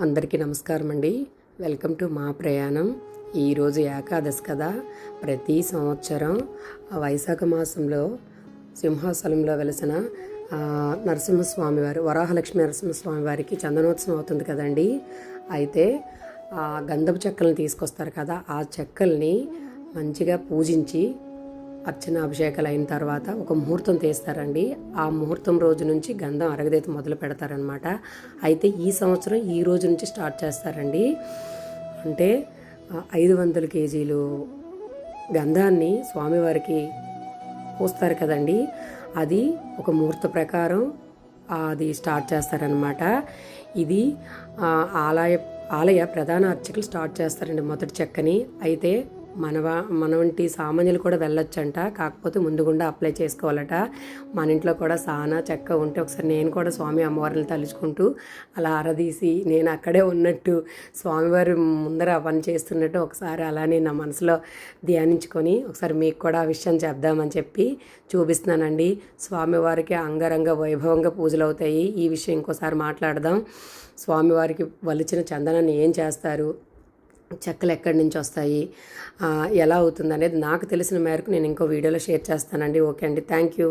అందరికీ నమస్కారం అండి. వెల్కమ్ టు మా ప్రయాణం. ఈరోజు ఏకాదశి కదా. ప్రతి సంవత్సరం ఆ వైశాఖ మాసంలో సింహాచలంలో వెలిసిన నరసింహస్వామి వారు వరాహలక్ష్మి నరసింహస్వామి వారికి చందనోత్సవం అవుతుంది కదండి. అయితే ఆ గంధపు చెక్కలను తీసుకొస్తారు కదా. ఆ చెక్కల్ని మంచిగా పూజించి అర్చన అభిషేకాలు అయిన తర్వాత ఒక ముహూర్తం తీస్తారండి. ఆ ముహూర్తం రోజు నుంచి గంధం అరగదీత మొదలు పెడతారనమాట అయితే ఈ సంవత్సరం ఈ రోజు నుంచి స్టార్ట్ చేస్తారండి. అంటే ఐదు వందల కేజీలు గంధాన్ని స్వామివారికి పోస్తారు కదండి. అది ఒక ముహూర్త ప్రకారం అది స్టార్ట్ చేస్తారనమాట ఇది ఆలయ ఆలయ ప్రధాన అర్చకులు స్టార్ట్ చేస్తారండి మొదటి చెక్కని. అయితే మనవ మన వంటి సామాన్యులు కూడా వెళ్ళొచ్చంట. కాకపోతే ముందుగుండా అప్లై చేసుకోవాలట. మన ఇంట్లో కూడా సానా చెక్క ఉంటే ఒకసారి నేను కూడా స్వామి అమ్మవారిని తలుచుకుంటూ అలా ఆరదీసి నేను అక్కడే ఉన్నట్టు స్వామివారి ముందర పని చేస్తున్నట్టు ఒకసారి అలానే నా మనసులో ధ్యానించుకొని ఒకసారి మీకు కూడా ఆ విషయం చెప్దామని చెప్పి చూపిస్తున్నానండి. స్వామివారికి అంగరంగ వైభవంగా పూజలు అవుతాయి. ఈ విషయం ఇంకోసారి మాట్లాడదాం. స్వామివారికి వలిచిన చందనాన్ని ఏం చేస్తారు? చెక్కలు ఎక్కడి నుంచి వస్తాయి? ఎలా అవుతుంది అనేది నాకు తెలిసిన మేరకు నేను ఇంకో వీడియోలో షేర్ చేస్తానండి. ఓకే అండి. Thank you.